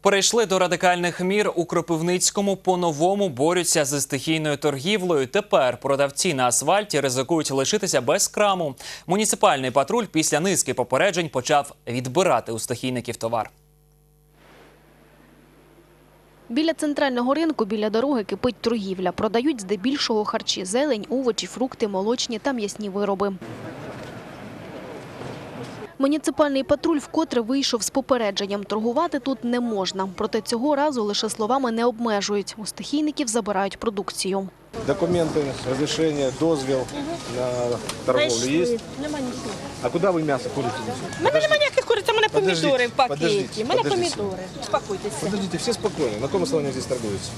Перейшли до радикальних мір у Кропивницькому. По-новому борються з стихійною торгівлею. Тепер продавці на асфальті ризикують лишитися без краму. Муніципальний патруль після низки попереджень почав відбирати у стихійників товар. Біля центрального ринку, біля дороги кипить торгівля. Продають здебільшого харчі, зелень, овочі, фрукти, молочні та м'ясні вироби. Муніципальний патруль вкотре вийшов з попередженням. Торгувати тут не можна. Проте цього разу лише словами не обмежують. У стихійників забирають продукцію. Документы, разрешение, дозвіл на торговлю есть? Нема нічого. А куда вы мясо курите? У мене немає ніяких куриць, у мене помідори в пакеті. У мене помідори. Успокойтеся. Подождите, все спокойно. На каком основании здесь торгуется?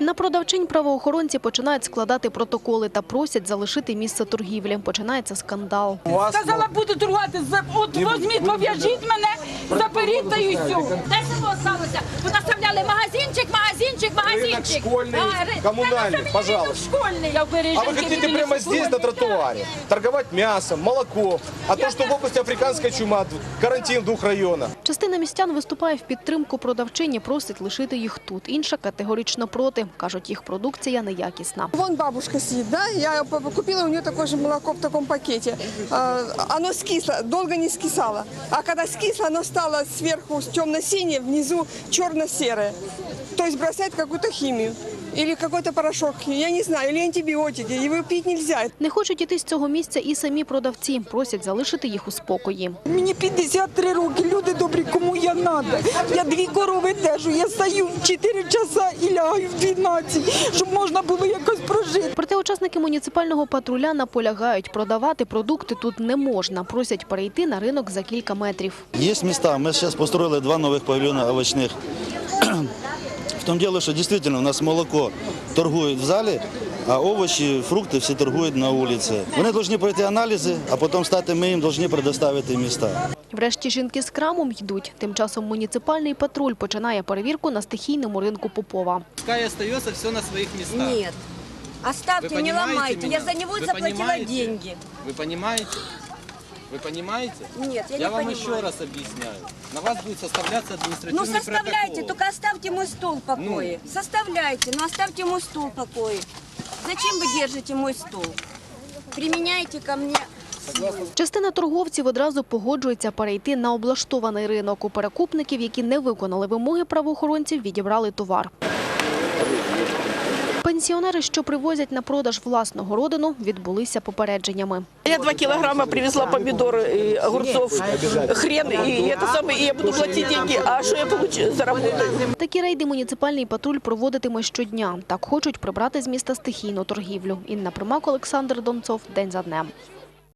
На продавчинь правоохоронці починають складати протоколи та просять залишити місце торгівлі. Починається скандал. Сказала, буду торгувати. За- От возьміть, пов'яжіть мене, заберіть та і все. Де село сталося? Понаставляли магазинчик, магазинчик, магазинчик. школьний, А, ри- комунальний, Та на що мені пожалуйста. тут школьний? Я А вы хотите прямо в здесь, на тротуаре, торговать мясом, молоко, а то, что в области африканская чума, карантин в двух районах. Частина містян виступає в підтримку продавчині, просить лишити їх тут. Інша категорично проти. Кажуть, їх продукція неякісна. Вон бабушка сидит, да? Я п- купила у нее такое же молоко в таком пакете. А, Оно скисло, долго не скисало. А когда скисло, оно стало сверху темно-синее, внизу черно-серое. То есть бросает какую-то химию. Или какой-то порошок, я не знаю, или антибиотики. Его пить нельзя. Не хочуть іти з цього місця і самі продавці. Просять залишити їх у спокої. Мені 53 роки, люди добрі, кому я надо. Я дві корови держу, я стаю в 4 часа і лягаю в 12, щоб можна було якось прожити. Проте учасники муніципального патруля наполягають, продавати продукти тут не можна. Просять перейти на ринок за кілька метрів. Есть места. Мы сейчас построили два новых павильона овощных. В том дело, что действительно у нас молоко торгуют в зале, а овощи, фрукты все торгуют на улице. Вони повинні пройти аналізи, а потім стати ми їм повинні предоставити міста. Врешті жінки з крамом йдуть. Тим часом муніципальний патруль починає перевірку на стихійному ринку Попова. Пускай остается все на своих местах. Нет. Оставьте, Вы не понимаете ломайте. меня? Я за него Вы заплатила понимаете? деньги. Вы понимаете? Вы понимаете? Нет, я, Я не вам понимаю. еще раз объясняю. На вас будет составляться Ну административный составляйте, протокол. только оставьте мой стол в покое. Составляйте, но оставьте мой стол в покое. Зачем вы держите мой стол? Применяйте ко мне Частина торговців одразу погоджується перейти на облаштований ринок. У перекупників, які не виконали вимоги правоохоронців, відібрали товар. Пенсіонери, що привозять на продаж власного родину, відбулися попередженнями. Я два кілограми привезла помідори, і огурцов, хрен, і це саме, і я буду платити деньги. А що я получу, заработаю? Такі рейди муніципальний патруль проводитиме щодня. Так хочуть прибрати з міста стихійну торгівлю. Інна Примак, Олександр Донцов. День за днем.